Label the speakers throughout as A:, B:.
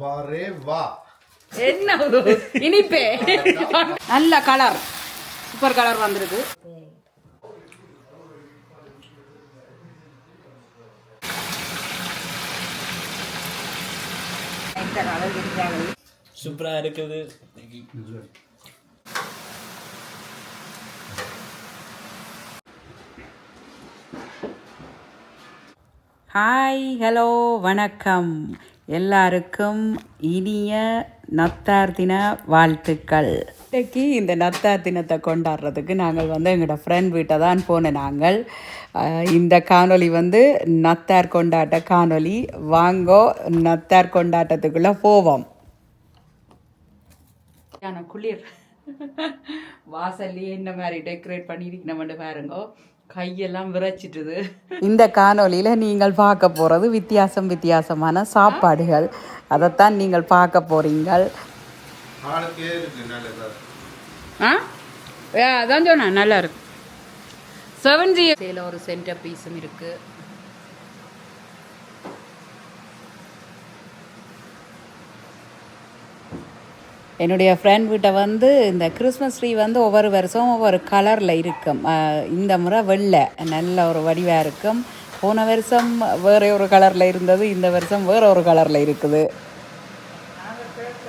A: வரே வா.
B: என்ன இனிப்பே? நல்ல கலர் சூப்பர் கலர் வந்திருக்கு.
C: சூப்பராக இருக்குது.
B: ஹாய் ஹலோ வணக்கம். எல்லாருக்கும் இனிய நத்தார் தின வாழ்த்துக்கள். இன்றைக்கு இந்த நத்தார் தினத்தை கொண்டாடுறதுக்கு நாங்கள் வந்து எங்களோட ஃப்ரெண்ட் வீட்டை தான் போன நாங்கள். இந்த காணொளி வந்து நத்தார் கொண்டாட்ட காணொளி. வாங்கோ நத்தார் கொண்டாட்டத்துக்குள்ளே போவோம். குளிர். வாசல்லையே இந்த மாதிரி டெக்கரேட் பண்ணியிருக்கணும்னு பாருங்க. கையெல்லாம் விரைச்சிட்டுது. இந்த காணொளியில் நீங்கள் பார்க்க போகிறது வித்தியாசம் வித்தியாசமான சாப்பாடுகள். அதைத்தான் நீங்கள் பார்க்க போறீங்கள்.
A: ஆளுக்கே இருக்கு நல்லதா
B: ஆ? அதான் சொன்னேன் நல்லா இருக்கு. செவன் ஜி ஒரு சென்டர் பீஸும் இருக்கு. என்னுடைய ஃப்ரெண்ட் வீட்டை வந்து இந்த கிறிஸ்மஸ் ட்ரீ வந்து ஒவ்வொரு வருஷம் ஒவ்வொரு கலரில் இருக்கும். இந்த முறை வெள்ளை. நல்ல ஒரு வடிவாக இருக்கும். போன வருஷம் வேறு ஒரு கலரில் இருந்தது இந்த வருஷம் வேற ஒரு கலரில் இருக்குது.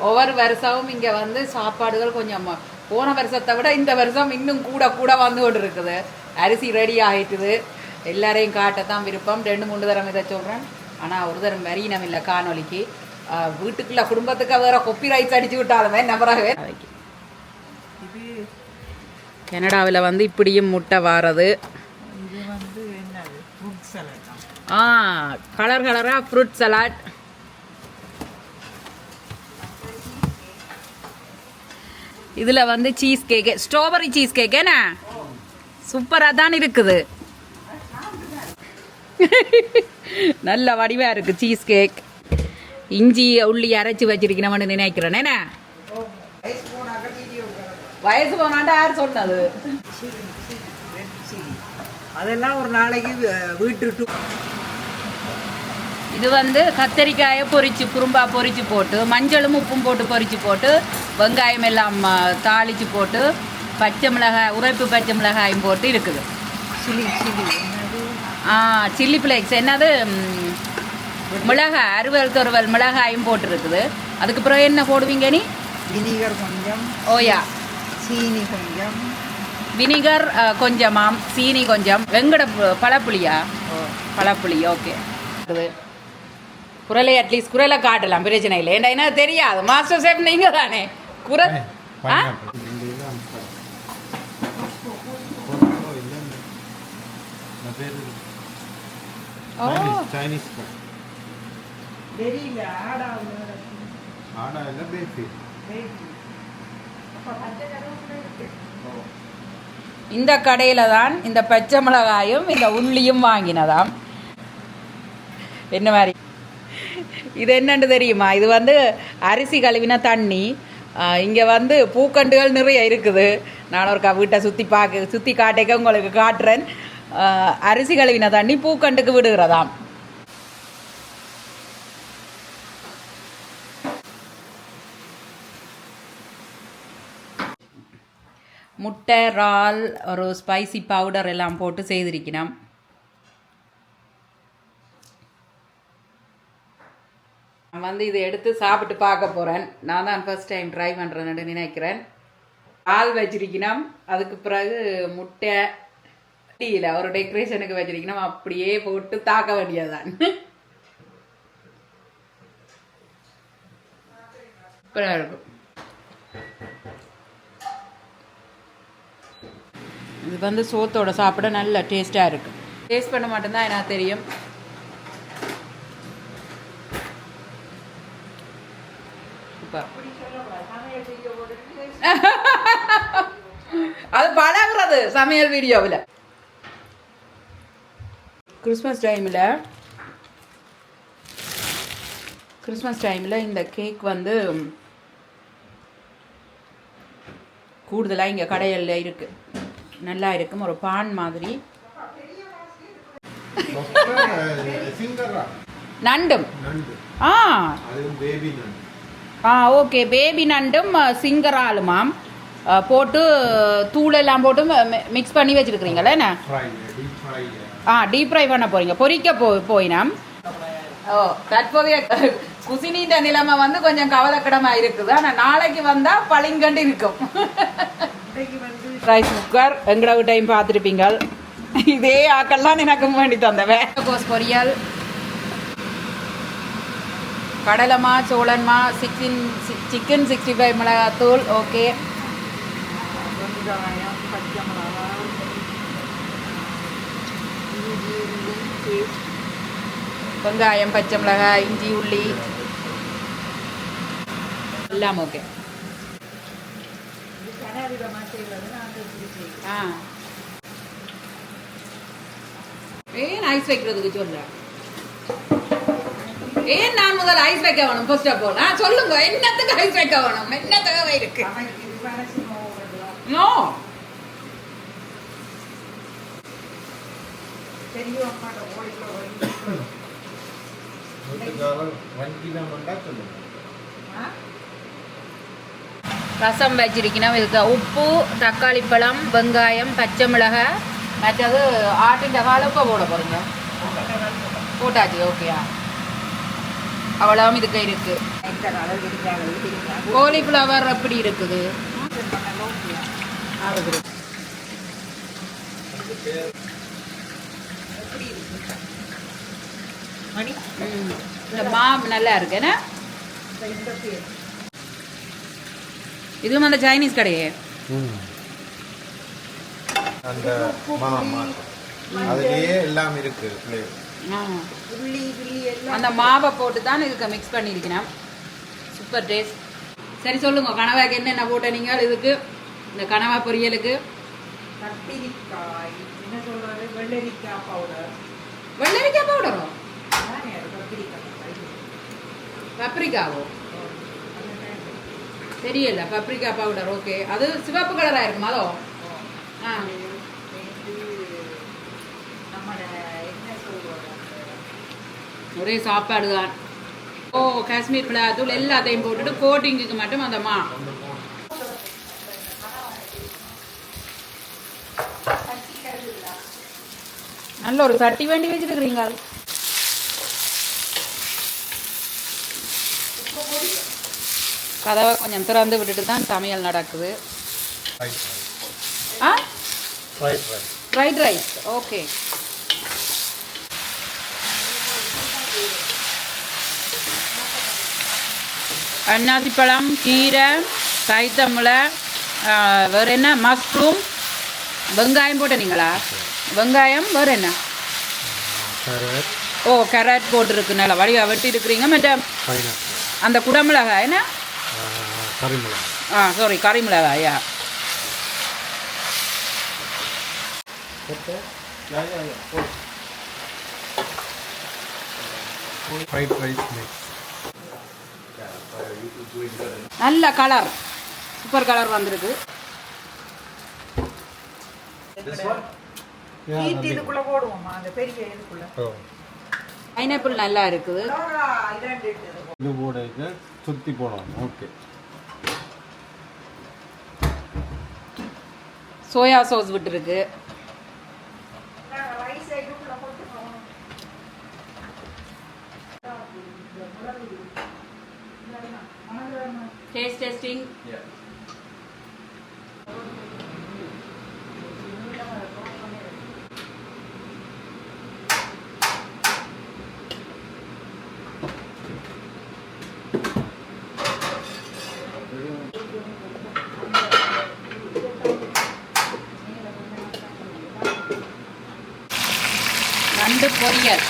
B: ஒவ்வொரு வருஷமும் இங்கே வந்து சாப்பாடுகள் கொஞ்சம் போன வருஷத்தை விட இந்த வருஷம் இன்னும் கூட கூட வந்து கொண்டு இருக்குது. அரிசி ரெடி ஆகிட்டுது எல்லாரையும் காட்டத்தான் விருப்பம். ரெண்டு மூணு தரம் இதை சொல்கிறேன் ஆனால் ஒரு தரம் வரியினம் இல்லை காணொலிக்கு வீட்டுக்குள்ள குடும்பத்துக்கு வேற கொப்பி ரைட்ஸ் அடிச்சு விட்டாலுமே நபராகவே இது கனடாவில் வந்து இப்படியும் முட்டை வாரது ஆ கலர் கலராக ஃப்ரூட் சலாட் இதில் வந்து cheese cake strawberry cheese cake என்ன சூப்பராக தான் இருக்குது நல்ல வடிவாக இருக்குது சீஸ் கேக் இஞ்சி உள்ளி அரைச்சி வச்சிருக்கணும்னு நினைக்கிறேன். என்ன? வயசு போனாண்டா யார் சொன்னது?
D: அதெல்லாம் ஒரு நாளைக்கு வீட்டு
B: இது வந்து கத்தரிக்காயை பொரிச்சு குறும்பா பொரிச்சு போட்டு மஞ்சளும் உப்பும் போட்டு பொரிச்சு போட்டு வெங்காயம் எல்லாம் தாளிச்சு போட்டு பச்சை மிளகாய் உரைப்பு பச்சை மிளகாயும் போட்டு இருக்குது.
D: சிலி சிலி என்னது
B: ஆ சில்லி ஃப்ளேக்ஸ். என்னது? மிளகாய் அறுவல் தொருவல் மிளகாயும் போட்டு இருக்குது அதுக்கு பிறகு என்ன போடுவீங்க நீ?
D: வினிகர் கொஞ்சம்.
B: ஓயா
D: சீனி கொஞ்சம்.
B: வினிகர் கொஞ்சமாம் சீனி கொஞ்சம். வெங்கட பழப்புளியா? பழப்புளி ஓகே. குரலை அட்லீஸ்ட் குரலை காட்டலாம் பிரச்சனை இல்லை. ஏன்டா என்ன தெரியாது. மாஸ்டர் ஷெஃப் நீங்க தானே குரல் ஆ? ஓ.
A: சைனீஸ்
D: தெரியல ஆடா
A: ஆடா இல்ல பேசி
B: இந்த கடையில தான் இந்த பச்சை மிளகாயும் இந்த உள்ளியும் வாங்கினதாம். என்ன மாதிரி? இது என்னன்னு தெரியுமா? இது வந்து அரிசி கழுவின தண்ணி. இங்கே வந்து பூக்கண்டுகள் நிறைய இருக்குது. நான் ஒருக்கா வீட்டை சுற்றி பார்க்க சுற்றி காட்டிக்க உங்களுக்கு காட்டுறேன். அரிசி கழுவின தண்ணி பூக்கண்டுக்கு விடுகிறதாம். முட்டை இறால் ஒரு ஸ்பைசி பவுடர் எல்லாம் போட்டு செய்திருக்கணும் நான் வந்து இதை எடுத்து சாப்பிட்டு பார்க்க போகிறேன் நான் தான் ஃபர்ஸ்ட் டைம் ட்ரை பண்ணுறேன்னு நினைக்கிறேன். பால் வச்சிருக்கணும் அதுக்கு பிறகு முட்டை டீயில் ஒரு டெக்கரேஷனுக்கு வச்சிருக்கணும் அப்படியே போட்டு தாக்க வேண்டியதுதான். இப்போ இருக்கும் இது வந்து சோத்தோட சாப்பிட நல்ல டேஸ்ட்டாக இருக்கு. டேஸ்ட் பண்ண மட்டும்தான் எனக்கு தெரியும். அது பழகுறது சமையல் வீடியோவில். கிறிஸ்மஸ் டைமில் கிறிஸ்மஸ் டைமில் இந்த கேக் வந்து கூடுதலாக இங்கே கடையில் இருக்குது நல்லா இருக்கும் ஒரு பான் மாதிரி. நண்டும். ஆ. ஆ ஓகே. பேபி நண்டும் சிங்கராலுமாம் போட்டு தூளெல்லாம் போட்டு மிக்ஸ் பண்ணி வச்சுருக்கிறீங்களே என்ன? ஆ டீப் ஃப்ரை பண்ண போறீங்க. பொரிக்க போ போயினாம் ஓ தற்போதைய குசினின்ற நிலைமை வந்து கொஞ்சம் கவலைக்கிடமாக இருக்குது. ஆனால் நாளைக்கு வந்தால் பளிங்கண்டு இருக்கும். ரைஸ் குக்கர் எங்கட டைம் பார்த்துருப்பீங்க இதே ஆக்கெல்லாம் எனக்கு வேண்டி தந்தவன். கோஸ் பொரியல். கடலைமா சோளன்மா சிக்கன் சிக்கன் சிக்ஸ்டி ஃபைவ் மிளகாத்தூள் ஓகே
D: வெங்காயம் பச்சை மிளகாய் இஞ்சி உள்ளி.
B: எல்லாம் ஓகே ஆ. ஏன் ஐஸ் வைக்கிறதுக்கு சொல்ல ஏன் நான் முதல் ஐஸ் வைக்க வேணும்? ஃபர்ஸ்ட் ஆஃப் ஆல் ஆ சொல்லுங்க. என்னத்துக்கு ஐஸ் வைக்க வேணும்? என்ன தேவை இருக்கு. நோ
D: தெரியும்
A: வஞ்சிதான் வந்தா சொல்லுங்க.
B: ரசம் வச்சிருக்கணும் இதுக்கு உப்பு தக்காளி பழம் வெங்காயம் பச்சை மிளகாய் மற்றது ஆட்டின் வாழைப்பா போட போறீங்க? போட்டாச்சு ஓகேயா அவ்வளவு இதுக்கு இருக்கு.
D: இந்த அளவு இருக்கிறாங்க தெரியுங்களா
B: கோலிஃப்ளவர் எப்படி இருக்குது. இந்த மாவு நல்லா இருக்கு என்ன
D: இந்த இந்த பேர்
B: இதுவும் அந்த சைனீஸ் கடையே.
A: அந்த அதுலயே எல்லாம் இருக்கு flavor.
B: ஆ.
D: உள்ளி கிள்ளி எல்லாம்.
B: அந்த மாவை போட்டு தான் இதுக்கு மிக்ஸ் பண்ணியிருக்கணும் சூப்பர் டேஸ்ட் சரி சொல்லுங்க கனவாக்கு என்னென்ன போட்ட நீங்கள் இதுக்கு? இந்த கனவா பொரியலுக்கு.
D: கத்திரிக்காய் என்ன சொல்றது வெள்ளரிக்காய் பவுடர்
B: வெள்ளரிக்காய் பவுடரோ
D: கத்திரிக்காய்.
B: பப்ரிக்காவோ தெரியல பப்ரிக்கா பவுடர் ஓகே அது சிவப்பு கலராக இருக்கும் அதோ. ஆ. ஒரே சாப்பாடு தான். ஓ காஷ்மீர் மிளகாத்தூள் எல்லாத்தையும் போட்டுட்டு கோட்டிங்குக்கு மட்டும் அந்த மா நல்ல ஒரு சட்டி வேண்டி வச்சிருக்கிறீங்க. கதவை கொஞ்சம் திறந்து விட்டுட்டு தான் சமையல் நடக்குது. ஆ. ஃப்ரைட் ரைஸ் ஓகே அன்னாசிப்பழம் கீரை கைத்தம்பளை வேறு என்ன? மஷ்ரூம். வெங்காயம் போட்டீங்களா வெங்காயம் வேறு என்ன. ஓ கேரட் போட்டிருக்கு நல்லா வடிவா வெட்டி இருக்கிறீங்க மற்ற. அந்த குடமிளகாய் என்ன?
A: Curry மிளகாய்.
B: ஆ சாரி கறி
A: rice mix.
B: நல்ல கலர் சூப்பர் கலர் வந்திருக்கு.
A: Yeah,
D: ஈட்டி
A: the
D: இதுக்குள்ள போடுவோமா அந்த பெரிய இதுக்குள்ள.
B: பைனாப்பிள் நல்லா இருக்குது.
D: இரண்டு இருக்குது.
A: இது சுத்தி போடணும் ஓகே
B: சோயா சாஸ் விட்டுருக்கு. டேஸ்ட் டெஸ்டிங் நண்டு பொரியல்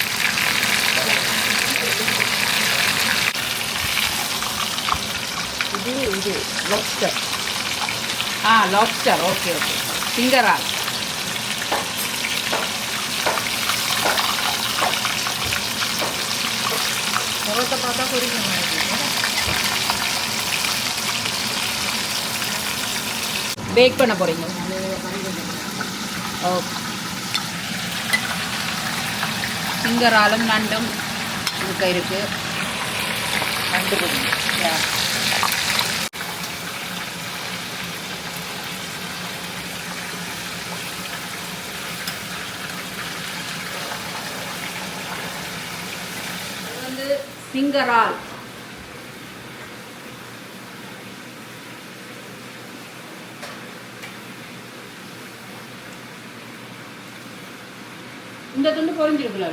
D: இது இது lobster.
B: ஆ லாப்ஸ்டர் ஓகே ஓகே சிங்கரால்.
D: முகத்தை பார்த்தா மாட்டேங்குது.
B: பேக் பண்ண போறீங்க. ஓகே சிங்கராலும் நண்டும் இருக்க இருக்கு. நண்டு வந்து சிங்கரால். മുണ്ടത്തുണ്ട് പൊറിഞ്ഞിരിക്കലോ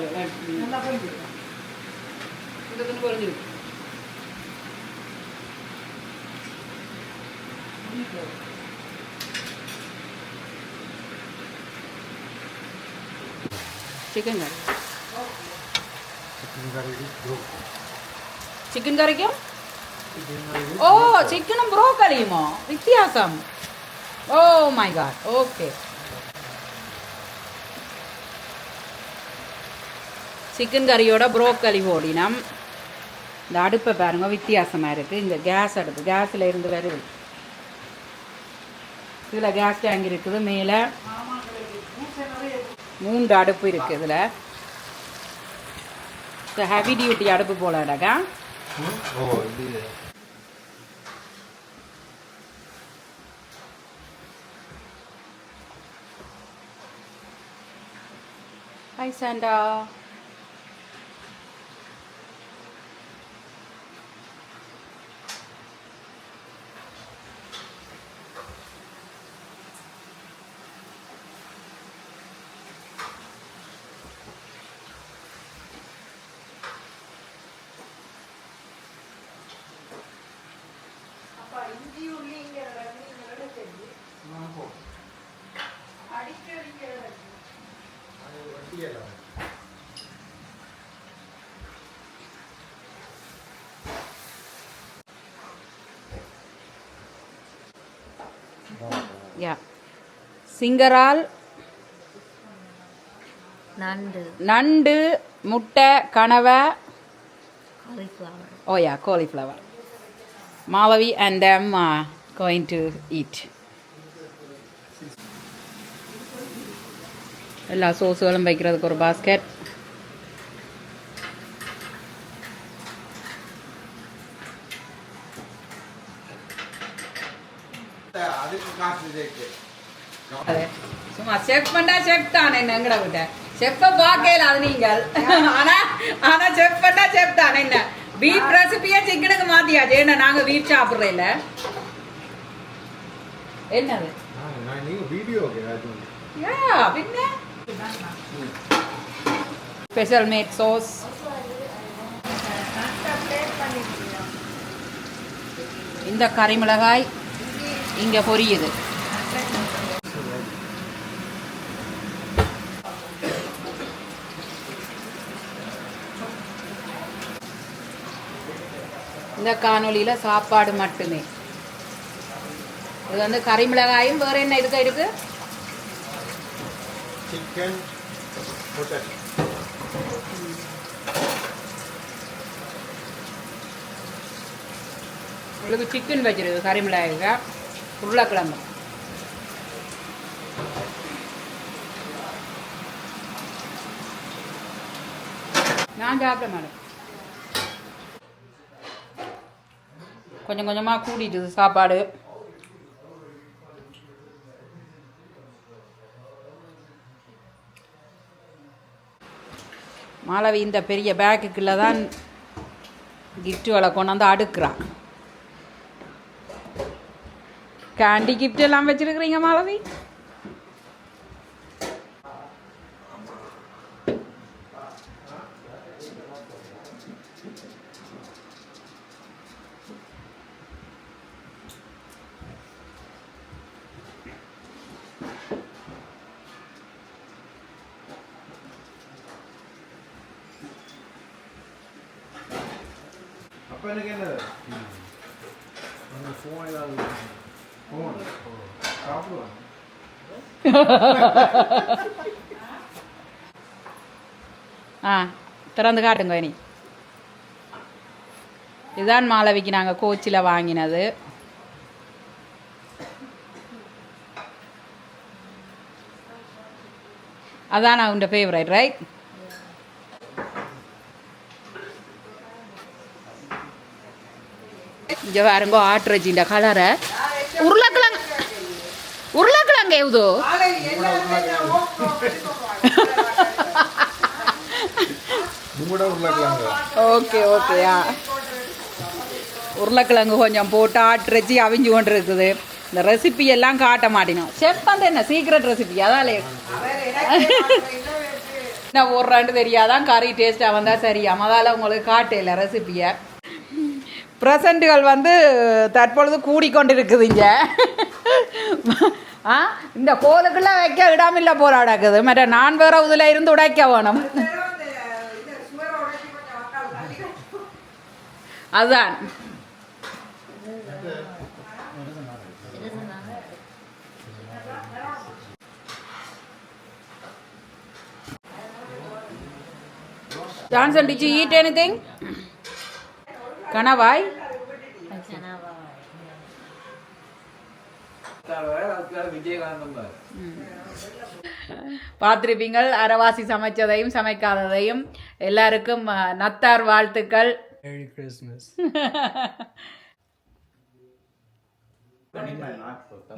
B: മുണ്ടത്തുണ്ട് പൊറിഞ്ഞിരിക്കും
A: ചിക്കൻ കറി
B: ചിക്കൻ കറിക്കും ഓ ചിക്കനും ബ്രോക്കറിയുമോ വ്യത്യാസം. Oh my god okay chicken கறியோட புரோக்கலி ஓடினம் இந்த அடுப்பை பாருங்கள் வித்தியாசமாக இருக்குது இந்த கேஸ் அடுப்பு கேஸில் இருந்து வருது இதில் கேஸ் டேங்க் இருக்குது மேலே மூன்று அடுப்பு இருக்குது இதில். இந்த ஹெவி டியூட்டி அடுப்பு
A: போல அடகா
B: ஹாய் சாண்டா யா. சிங்கரால்
C: நண்டு.
B: நண்டு முட்டை கனவை
C: cauliflower
B: Oh yeah, cauliflower. Malavi and them are going to eat. எல்லா சோஸுகளும் வைக்கிறதுக்கு ஒரு பாஸ்கெட் சும்மா செஃப் பண்ணா செஃப் தானே எங்கட விட்ட செஃப்பை பார்க்கல அது நீங்கள் ஆனா ஆனா செஃப் பண்ணா செஃப் தானே என்ன பீஃப் ரெசிபியா சிக்கனுக்கு மாத்தியாச்சு என்ன நாங்க வீட் சாப்பிடுறோம் இல்ல என்னது ஸ்பெஷல் மேட் சோஸ் இந்த கறிமிளகாய் இங்க பொரியுது. இந்த காணொளியில சாப்பாடு மட்டுமே. இது வந்து கறிமிளகாயும் வேற என்ன இதுக்கு இருக்கு?
A: சிக்கன்
B: உங்களுக்கு சிக்கன் வச்சிருக்கு கறிமிளகாய்க்கு உருளைக்கிழங்கு. நான் சாப்பிட மாட்டேன். கொஞ்சம் கொஞ்சமாக கூடிட்டுது சாப்பாடு. மாலவி இந்த பெரிய பேக்குக்குள்ளே தான் கிஃப்ட்டுகளை கொண்டாந்து அடுக்குறான் கேண்டி கிஃப்ட் எல்லாம் வச்சிருக்கிறீங்க மாலவி
A: அப்போ எனக்கு என்னது ஃபோன் ஏதாவது ஃபோன் சாப்பிடுவாங்க
B: ஆ திறந்து காட்டுங்க இனி இதுதான் மாலவிக்கு நாங்கள் கோச்சில் வாங்கினது அதான் உண்ட ஃபேவரட் ரைட் இங்க பாருங்க ஆட்டுறச்சின்ற கலரை உருளைக்கிழங்கு உருளைக்கிழங்கு
A: உருளைக்கிழங்கு.
B: ஓகே ஓகேயா உருளைக்கிழங்கு கொஞ்சம் போட்டு ஆட்டுறச்சி அவிஞ்சு கொண்டு இருக்குது இந்த ரெசிபி எல்லாம் காட்ட மாட்டேனும் செஃப் வந்து என்ன சீக்ரெட் ரெசிபி அதாலே. என்ன போடுறான்னு தெரியாதான் கறி டேஸ்ட்டாக வந்தால் சரியா அதால் உங்களுக்கு காட்டல ரெசிப்பியை ப்ரெசண்ட்டுகள் வந்து தற்பொழுது கூடிக்கொண்டிருக்குது இங்கே ஆ இந்த கோலுக்குள்ளே வைக்க இடமில்ல போராடாக்குது மற்ற நான் வேற இதில் இருந்து உடைக்க வேணும். அதுதான் Johnson, did you eat anything? கனவாய் பார்த்திருப்பீங்கள் அரவாசி சமைச்சதையும் சமைக்காததையும். எல்லாருக்கும் நத்தார் வாழ்த்துக்கள்.
E: Christmas.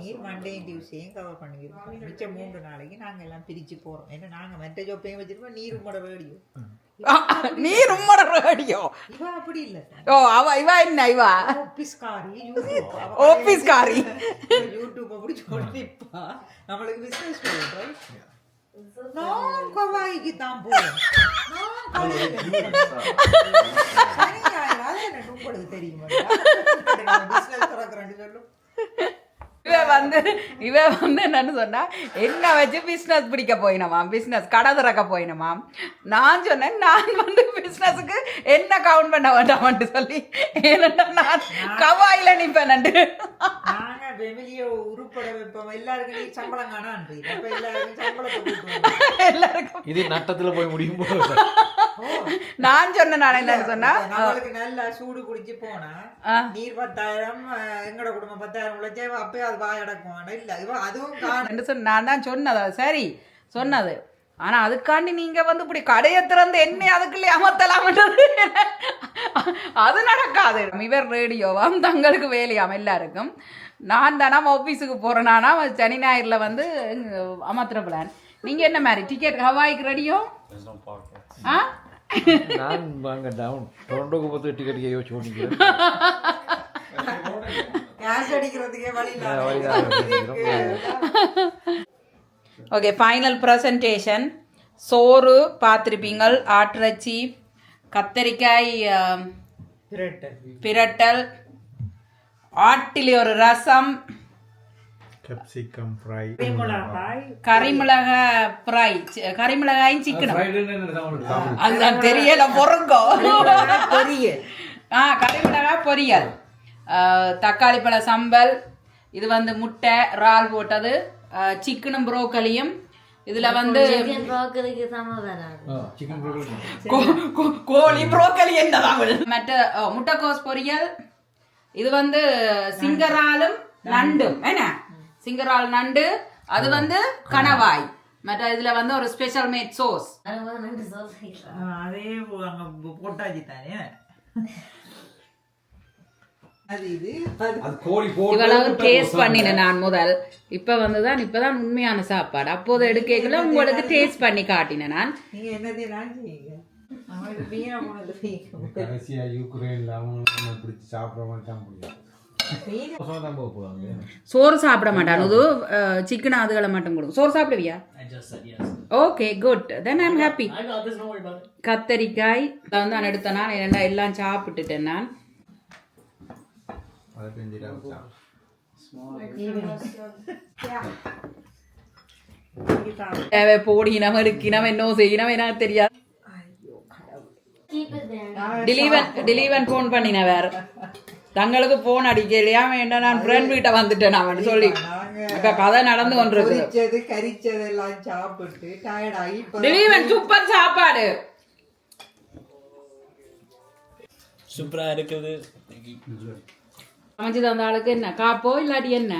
F: நீர் மண்டேயும் டியூஸையும் கவர் பண்ணிக்கிறோம் மிச்சம் மூன்று நாளைக்கு நாங்கள் எல்லாம் பிரித்து போகிறோம் ஏன்னா நாங்கள் மற்ற ஜொப்பையும் வச்சிருப்போம் நீர் உங்களோட வேடியும்.
B: நீ ரொம்ப ரேடியோ.
F: இவா அப்படி இல்லை.
B: ஓ அவ இவ என்ன இவ?
F: ஆஃபீஸ்காரி யூடியூப்.
B: ஆபீஸ்காரி.
F: யூடியூப் அப்படி சொல்லிப்பா நம்மளுக்கு பிஸ்னஸ் பண்ணுறோம் நான் கவாய்க்கு தான் அது எனக்கு உங்களுக்கு தெரியுமா பிஸ்னஸ் திறக்கிறேன்னு சொல்லும்.
B: இவ வந்து இவ வந்து என்னன்னு சொன்னா என்ன வச்சு பிஸ்னஸ் பிடிக்க போயினமாம் பிஸ்னஸ் கடை திறக்க போயினமாம் நான் சொன்னேன் நான் வந்து பிஸ்னஸுக்கு என்ன கவுண்ட் பண்ண வேண்டாம்னு சொல்லி ஏன்னா நான் கவாயில
F: நாங்க வெளியே உருப்பட வைப்போம். எல்லாருக்கும் சம்பளம் அப்ப எல்லாருக்கும்
E: இது நட்டத்துல போய் முடியும்
B: நான் சொன்னேன் நான் என்ன சொன்னா?
F: நம்மளுக்கு நல்லா சூடு குடிச்சு போனா. நீர் பத்தாயிரம் எங்கட குடும்பம் பத்தாயிரம் உழைச்சே அப்பயே அது வாய் அடக்கும். இல்ல இவ அதுவும்
B: சொன்ன நான் தான் சொன்னது அது சரி. சொன்னது. ஆனா அதுக்காண்டி நீங்க வந்து இப்படி கடையை திறந்து என்ன அதுக்குள்ளே அமர்த்தலாம்ன்றது அது நடக்காது. இவர் ரேடியோவாம் தங்களுக்கு வேலையாம் எல்லாருக்கும். நான் தானா ஆஃபீஸுக்கு போறேனானா சனி ஞாயிறுல வந்து அமர்த்துற பிளான் நீங்க என்ன மாதிரி? டிக்கெட் ஹவாய்க்கு ரெடியோ ஆ?
E: நான் வாங்க டவுன் டொரண்டோக்கு பார்த்து டிக்கெட் யோசிச்சு கொண்டிருக்கிறேன்
F: கேஷ் அடிக்கிறதுக்கே வழி
B: ஓகே ஃபைனல் ப்ரெசன்டேஷன் சோறு பார்த்துருப்பீங்கள். ஆட்டிறைச்சி கத்தரிக்காய்
F: பிரட்டல்
B: ஆட்டிலே ஒரு ரசம்.
A: கேப்சிகம் ஃப்ரை
F: மிளகாய்
B: கறிமிளகா ஃப்ரை கறிமிளகாயும் சிக்கனும். அதுதான் தெரியல பொறுங்கோ.
F: பொரியல்.
B: ஆ கறிமிளகாய் பொரியல். தக்காளி பழ சம்பல். இது வந்து முட்டை இறால் போட்டது. சிக்கனும் புரோக்கலியும் இதுல வந்து கோழி புரோக்கலி என்ன தமிழ் மற்ற முட்டைக்கோஸ் பொரியல். இது வந்து சிங்கராலும் நண்டும் என்ன? சிங்கரால் நண்டு அது வந்து கணவாய். மற்ற இதுல வந்து ஒரு ஸ்பெஷல் மேட் சோஸ்
F: அதே அங்க போட்டாச்சு தானே
B: இவ்வளவு டேஸ்ட் பண்ணினேன் நான் முதல். இப்ப வந்துதான் இப்பதான் உண்மையான சாப்பாடு. அப்போது எடுக்கல உங்களுக்கு டேஸ்ட் பண்ணி காட்டினேன் நான்.
A: கடைசியா யுக்ரைன்ல அவங்க பிடிச்சி தான் முடியும்.
E: தான் போவாங்க.
B: சோறு சாப்பிட மாட்டான் அது சிக்கன் அதுகளை மட்டும் கொடுக்கும் சோறு சாப்பிடுவியா? Okay good then I'm happy கத்தரிக்காய் இதை வந்து நான் எடுத்தேன். நான் ஏன்னா எல்லாம் சாப்பிட்டுட்டேன் நான். போடினவன் இருக்கினவன் என்ன செய்யணும் எனக்கு தெரியாது. டிலீவன் டிலீவன் ஃபோன் பண்ணின வேற. தங்களுக்கு போன் அடிக்கலையா வேண்டாம்? நான் ஃப்ரெண்ட் வீட்டை வந்துட்டேன் அவன் சொல்லி. இப்ப கதை நடந்து கொண்டிருக்கு
F: பொரிச்சது கரிச்சது எல்லாம் சாப்பிட்டு டயர்ட் ஆகி இப்ப
B: டிலீவன் சூப்பர் சாப்பாடு.
E: சூப்பரா இருக்குது.
B: சமைச்சு தந்த ஆளுக்கு என்ன? காப்போ இல்லாட்டி என்ன?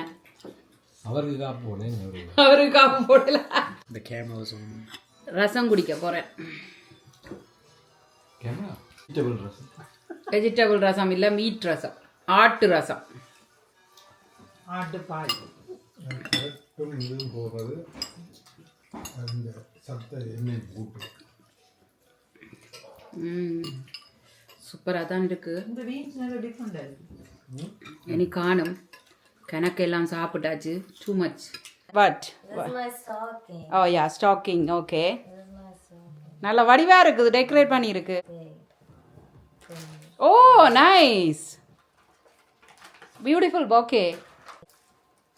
E: அவருக்கு காப்பு போனேன்
B: அவருக்கு காப்பு போடல
E: இந்த கேமரா
B: ரசம் குடிக்க போறேன்.
E: வெஜிடபிள்
B: ரசம். இல்ல மீட் ரசம். ஆட்டு ரசம்.
F: ஆட்டுப்பால்.
A: கரெக்டும் இதுவும் போகிறது அந்த சத்த எண்ணெய் கூட்டும்
B: சூப்பராக தான் இருக்கு. இனி காணும். கணக்கெல்லாம் சாப்பிட்டாச்சு. Too much
C: but. Oh yeah stocking okay
B: நல்ல வடிவா இருக்குது டெக்கரேட் பண்ணியிருக்கு ஓ nice beautiful okay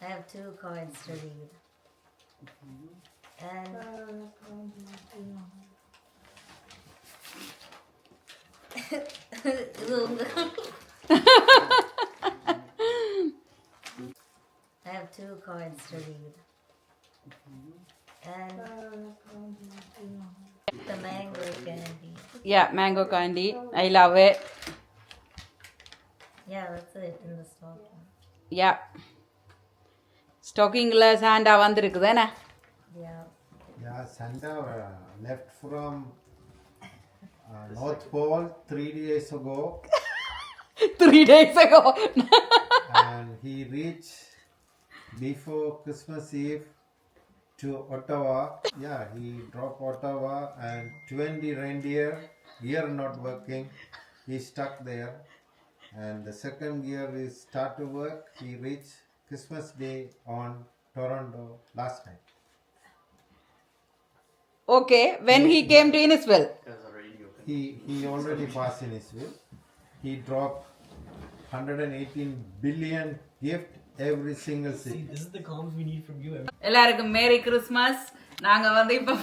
C: I have two cards to read. And இது உங்க- I have two cards to read. And the mango candy.
B: Yeah mango candy I love it
C: Yeah, that's it in the stocking.
B: Yeah ஸ்டாக்கிங்கில் Santa வந்திருக்குது என்ன
C: Yeah.
A: Yeah, Santa uh, left from uh, North Pole three days ago
B: three days ago
A: and he reached before Christmas Eve to Ottawa. Yeah, he dropped Ottawa and 20 reindeer, gear not working. He stuck there. And the second gear is start to work. He reached Christmas Day on Toronto last night.
B: Okay, when he came to Innisfil.
A: He, he already passed Innisfil. He dropped 118 billion gift every single city.
G: This is the comms we need from you.
B: எல்லாருக்கும் merry Christmas நாங்க வந்து இப்ப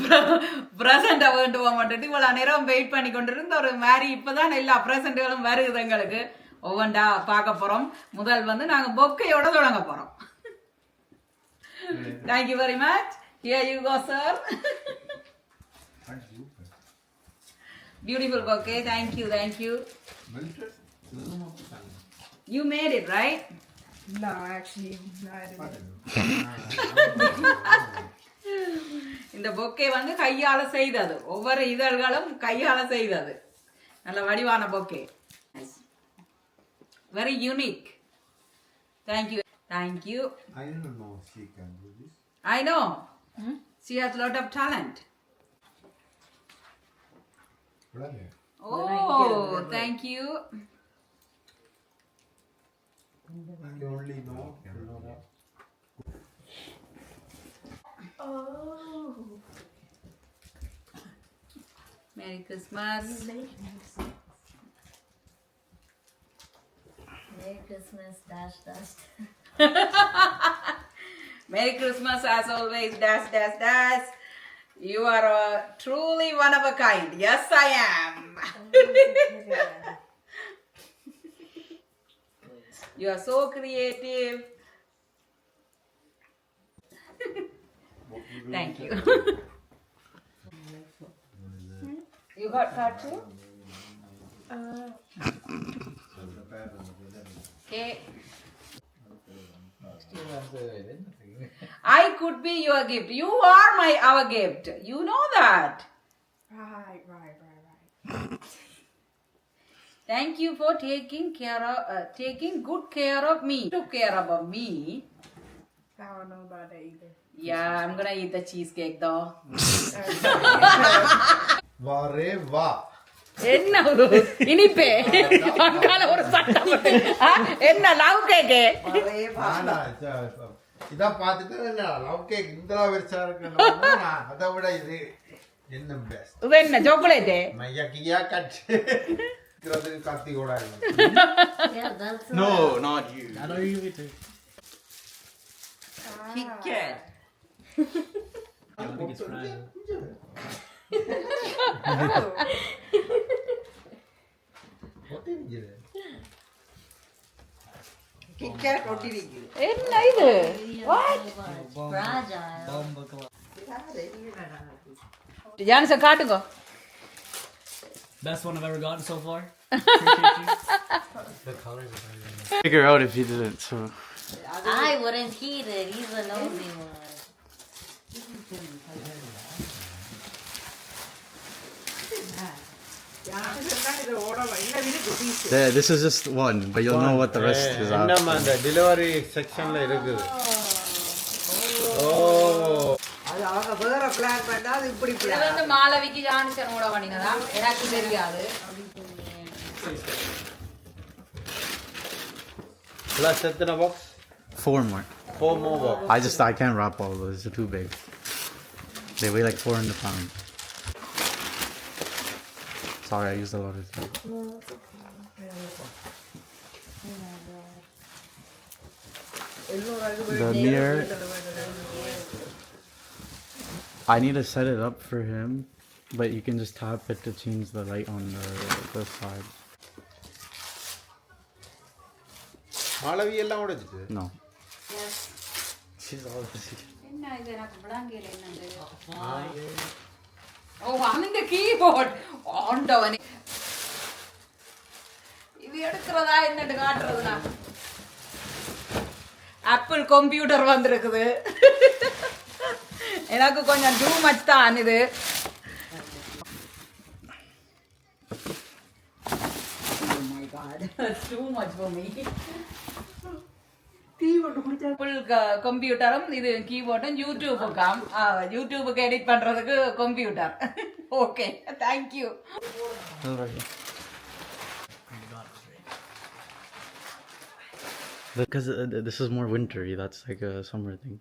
B: ப்ரெசண்ட்டை வேண்டுவோம் மட்டும். இவ்வளவு நேரம் wait பண்ணி கொண்டிருந்த ஒரு மாதிரி இப்பதான் எல்லா ப்ரெசண்ட்டுகளும் வருகுது எங்களுக்கு. ஒவ்வொன்றா பார்க்க போறோம். முதல் வந்து நாங்க பொக்கையோட தொடங்க போறோம். Thank you very much here you go sir beautiful bouquet thank you thank you you made it right
D: No, actually, no, I didn't.
B: இந்த பொக்கே வந்து கையால செய்தது. ஒவ்வொரு இதழ்களும் கையால செய்தது. நல்ல வடிவான bouquet. Very unique
A: thank you thank you she can do this.
B: I know she has lot of
A: talent?
B: Oh
A: thank you Only know Flora. Oh.
B: Merry Christmas.
C: Merry Christmas, dash, dash.
B: Merry Christmas as always, dash, dash, dash. You are uh, truly one of a kind. Yes, I am. Oh, you are so creative. Thank you. you hmm? got card too? Uh. Okay. I could be your gift. You are my our gift. You know that.
D: Right, right, right,
B: Thank you for taking care of uh, taking good care of me. Took care of me.
D: I don't know about that either.
B: Yeah, I'm gonna eat the cheesecake though.
A: Vare va.
B: என்ன ஒரு இனிப்பே அங்கால ஒரு சட்டம் ஆ, என்ன love கேக்கு
A: நானா, ச- இதை பார்த்துட்டு லவ் கேக் இந்த பெருசா இருக்கு அதை விட இது என்ன பெஸ்ட்
B: இது என்ன சாக்லேட்டு
A: மையக்கியா கட்டு கத்தி கூட
G: No, not you. I know you too.
F: Kit Kat.
G: I don't.
B: என்ன இது
C: fragile.
B: ஜான்சன் காட்டுங்க
G: Best one I've ever gotten so far. Appreciate you. Figure out if you didn't, so.
C: I wouldn't eat it. He's a nosy one.
F: இது ஓட இல்லை இருக்கு piece.
H: There, this is just one, but you'll know what the rest is after.
A: என்னம்மா அந்த delivery செக்ஷன்ல இருக்குது ஓ
F: அது அவங்க வேற பிளான் பண்ணா அது இப்படி
B: இது
F: பிளான்
B: வந்து மாலவிக்கு ஜான்சன் கூட பண்ணினதா எனக்கு தெரியாது
A: plus எத்தனை box
H: Four more.
A: Four more box
H: I just I can't wrap all of those. They're too big. They weigh like 400 pounds. Sorry, I used a lot of time. The mirror. I need to set it up for him, but you can just tap it to change the light on the, the side.
A: Malaviya எல்லாம் உடைச்சிட்டு
H: No. She's all this.
B: என்ன இது எனக்கு விளங்கல என்னது ஓ அந்த keyboard ஆண்டவனே இது எடுக்கிறதா என்னட்டு காட்டுறதுனா ஆப்பிள் கம்ப்யூட்டர் வந்திருக்குது எனக்கு கொஞ்சம் டூ மச் தான் இது Oh my God, that's too much for me. Full கம்ப்யூட்டரும் இது கீபோர்டும் யூடியூபுக்காம் யூடியூபுக்கு எடிட் பண்றதுக்கு computer okay thank you
H: Because uh, th- this is more wintry. That's like a summer thing.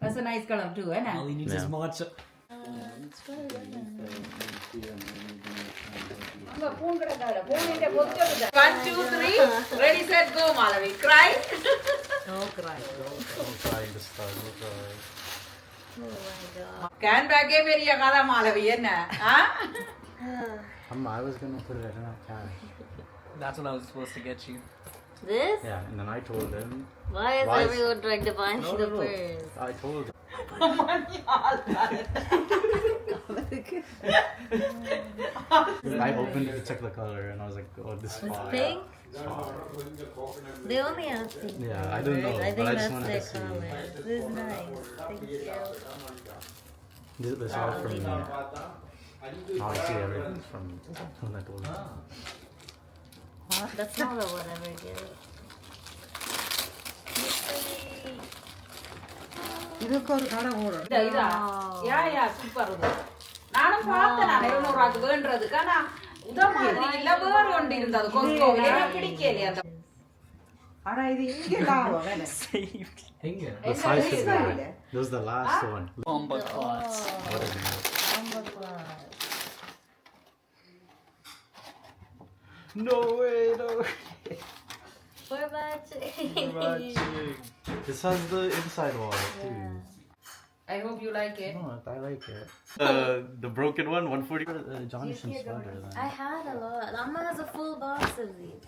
B: That's a nice color too, eh, isn't it?
G: All he needs is
H: Yeah.
G: matcha.
B: One, two, three. Ready, set, go, Malavi. Cry.
C: No cry.
H: Can bag meri agala Malavi, eh, enna? Huh?
G: That's what I was supposed to get you.
C: This?
H: Yeah, and then I told him.
C: Why is
H: Why is-
C: everyone trying to buy
H: No,
C: the
H: no, no. I told him. I opened it to check the color, and I was like, "Oh, this is fire."
C: pink? They only have pink.
H: Yeah, I don't know,
C: I think
H: I
C: that's their color. This is nice. Thank you.
H: This, this is all from me. Now I see everything's from when I told him.
C: That's not a whatever gift.
F: இதுக்கு ஒரு கடை போடும்
B: இதா, இதா. யா, யா, super இது. நானும் பார்த்தேன் நான் எழுநூறுவாக்கு வேண்டதுக்கு ஆனா உத மாதிரி இல்ல வேற ஒன்று இருந்தது கொஸ்கோவில் எனக்கு பிடிக்கலையே அந்த
F: ஆனா இது இங்க லாபம் வேலை
H: The size is that. This was the last one.
G: Bomba clots.
H: What is it? No way, no way.
C: We're matching.
H: This has the inside wall too.
B: I hope you like it
H: No, I like it. Uh, the broken one, 140. Uh, Johnny should sweater then.
C: I had a lot. Amma has a full box of these.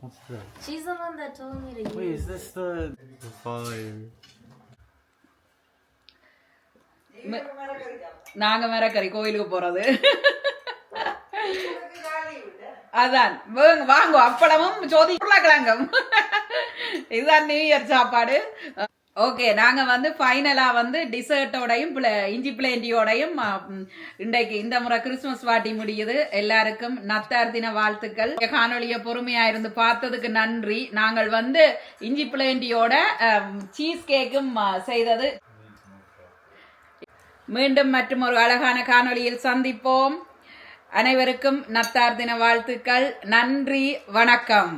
H: What's this?
C: She's the one that told me to
H: Wait,
C: use
H: is this the, the fire?
B: நாங்க மரக்கறி கோயிலுக்கு போறது அதான். வாங்க வாங்க அப்பளமும் ஜோதி உருளைக்கிழங்கும். இதுதான் new year சாப்பாடு. ஓகே நாங்க வந்து ஃபைனலாக வந்து டிசர்ட்டோடையும் இஞ்சி பிளேண்டியோடையும் இன்றைக்கு இந்த முறை கிறிஸ்துமஸ் பார்ட்டி முடியுது. எல்லாருக்கும் நத்தார் தின வாழ்த்துக்கள். காணொலியை பொறுமையாக பொறுமையா இருந்து பார்த்ததுக்கு நன்றி. நாங்கள் வந்து இஞ்சி பிளேண்டியோட சீஸ் கேக்கும் செய்தது. மீண்டும் மற்றும் ஒரு அழகான காணொலியில் சந்திப்போம். அனைவருக்கும் நத்தார் தின வாழ்த்துக்கள். நன்றி வணக்கம்.